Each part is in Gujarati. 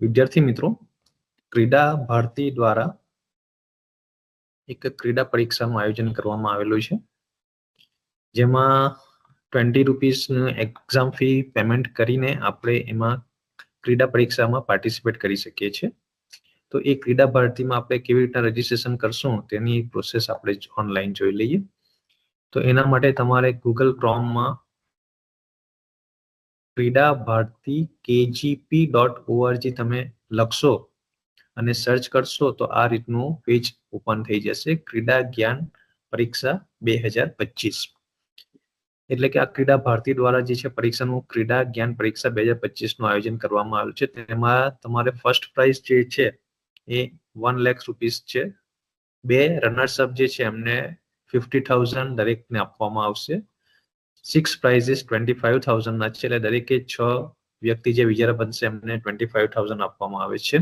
વિદ્યાર્થી મિત્રો, ક્રીડા ભારતી દ્વારા એક ક્રીડા પરીક્ષાનું આયોજન કરવામાં આવેલું છે. જેમાં ટ્વેન્ટી રૂપીસનું એક્ઝામ ફી પેમેન્ટ કરીને આપણે એમાં ક્રીડા પરીક્ષામાં પાર્ટિસિપેટ કરી શકીએ છીએ. તો એ ક્રીડા ભારતીમાં આપણે કેવી રીતના રજીસ્ટ્રેશન કરશું તેની પ્રોસેસ આપણે ઓનલાઈન જોઈ લઈએ. તો એના માટે તમારે Google ક્રોમમાં Krida Bharati KGP dot ORG તમે લખશો અને સર્ચ કરશો તો આ રીતનું પેજ ઓપન થઈ જશે, ક્રીડા જ્ઞાન પરીક્ષા બે હજાર પચીસ. એટલે કે આ ક્રીડા ભારતી દ્વારા જે છે પરીક્ષાનું ક્રીડા જ્ઞાન પરીક્ષા બે હજાર પચીસનું આયોજન કરવામાં આવ્યું છે. તેમાં તમારે ફર્સ્ટ પ્રાઇઝ જે છે એ વન લેખ રૂપીસ છે. બે રનર્સ અપ જે છે એમને ફિફ્ટી થાઉઝન્ડ દરેકને આપવામાં આવશે. સિક્સ પ્રાઇઝિસ ટ્વેન્ટી ફાઇવ થાઉઝન્ડના છે. એટલે દરેકે છ વ્યક્તિ જે વિજેતા બનશે, એમને ટ્વેન્ટી ફાઇવ થાઉઝન્ડ આપવામાં આવે છે.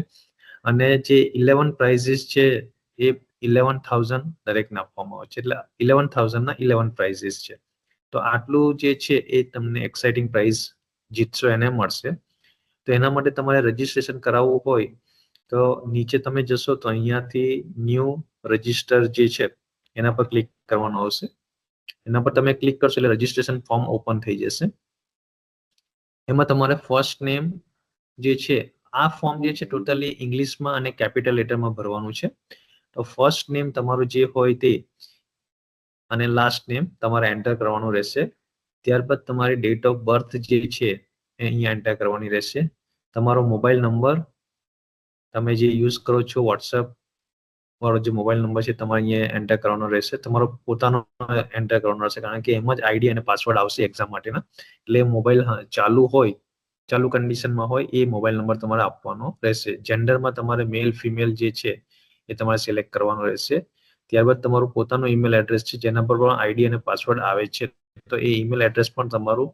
અને જે ઇલેવન પ્રાઇઝીસ છે, એ ઇલેવન થાઉઝન્ડ દરેકને આપવામાં આવે છે. એટલે ઇલેવન થાઉઝન્ડના ઇલેવન પ્રાઇઝિસ છે. તો આટલું જે છે, એ તમને એક્સાઇટિંગ પ્રાઇઝ જીતશો, એને મળશે. તો એના માટે તમારે રજીસ્ટ્રેશન કરાવવું હોય, તો નીચે તમે જશો તો અહીંયાથી ન્યૂ રજિસ્ટર જે છે, એના પર ક્લિક કરવાનું આવશે. એના પર તમે ક્લિક કરશો એટલે રજીસ્ટ્રેશન ફોર્મ ઓપન થઈ જશે. એમાં તમારે ફર્સ્ટ નેમ જે છે, આ ફોર્મ જે છે ટોટલી ઇંગ્લિશમાં અને કેપિટલ લેટરમાં ભરવાનું છે. તો ફર્સ્ટ નેમ તમારું જે હોય તે અને લાસ્ટ નેમ તમારે એન્ટર કરવાનું રહેશે. ત્યારબાદ તમારી ડેટ ઓફ બર્થ જે છે એ અહીંયા એન્ટર કરવાની રહેશે. તમારો મોબાઈલ નંબર તમે જે યુઝ કરો છો વોટ્સઅપ વાળો જે મોબાઈલ નંબર છે, તમારે અહીંયા એન્ટર કરવાનો રહેશે. તમારો પોતાનો એન્ટર કરવાનો રહેશે, કારણ કે એમાં જ આઈડી અને પાસવર્ડ આવશે એક્ઝામ માટેના. એટલે મોબાઈલ ચાલુ હોય, ચાલુ કન્ડિશનમાં હોય, એ મોબાઈલ નંબર તમારે આપવાનો રહેશે. જેન્ડરમાં તમારે મેલ ફિમેલ જે છે, એ તમારે સિલેક્ટ કરવાનો રહેશે. ત્યારબાદ તમારું પોતાનું ઈમેલ એડ્રેસ છે, જેના પર પણ આઈડી અને પાસવર્ડ આવે છે, તો એ ઈમેલ એડ્રેસ પણ તમારું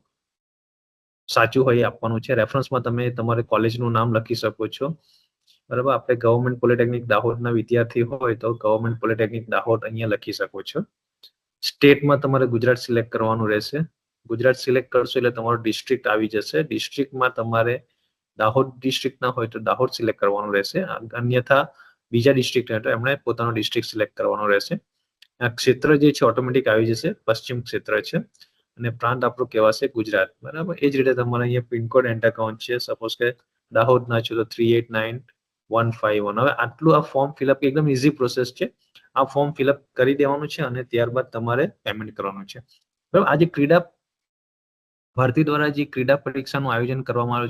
સાચું હોય આપવાનું છે. રેફરન્સમાં તમે તમારે કોલેજનું નામ લખી શકો છો. બરાબર? આપણે ગવર્મેન્ટ પોલિટેકનિક દાહોદના વિદ્યાર્થી હોય તો ગવર્મેન્ટ પોલિટેકનિક દાહોદ અહીંયા લખી શકો છો. સ્ટેટમાં તમારે ગુજરાત સિલેક્ટ કરવાનું રહેશે. ગુજરાત સિલેક્ટ કરશો એટલે તમારું ડિસ્ટ્રિક્ટ આવી જશે. ડિસ્ટ્રિક્ટમાં તમારે દાહોદ ડિસ્ટ્રિક્ટના હોય તો દાહોદ સિલેક્ટ કરવાનું રહેશે. અન્યથા બીજા ડિસ્ટ્રિક્ટ તો એમણે પોતાનો ડિસ્ટ્રિક્ટ સિલેક્ટ કરવાનો રહેશે. આ ક્ષેત્ર જે છે ઓટોમેટિક આવી જશે. પશ્ચિમ ક્ષેત્ર છે. અને પ્રાંત આપણું કહેવાશે ગુજરાત. બરાબર? એ જ રીતે તમારે અહીંયા પિનકોડ એન્ટર કરવાનું છે. સપોઝ કે દાહોદના છો તો three eight nine one five one હવે આટલું આ ફોર્મ ફિલઅપ એકદમ ઇઝી પ્રોસેસ છે. આ ફોર્મ ફિલઅપ કરી દેવાનું છે અને ત્યારબાદ તમારે પેમેન્ટ કરવાનું છે. બરાબર આજે ક્રીડા, ભારતી દ્વારા જે ક્રીડા પરીક્ષાનું આયોજન કરવામાં આવ્યું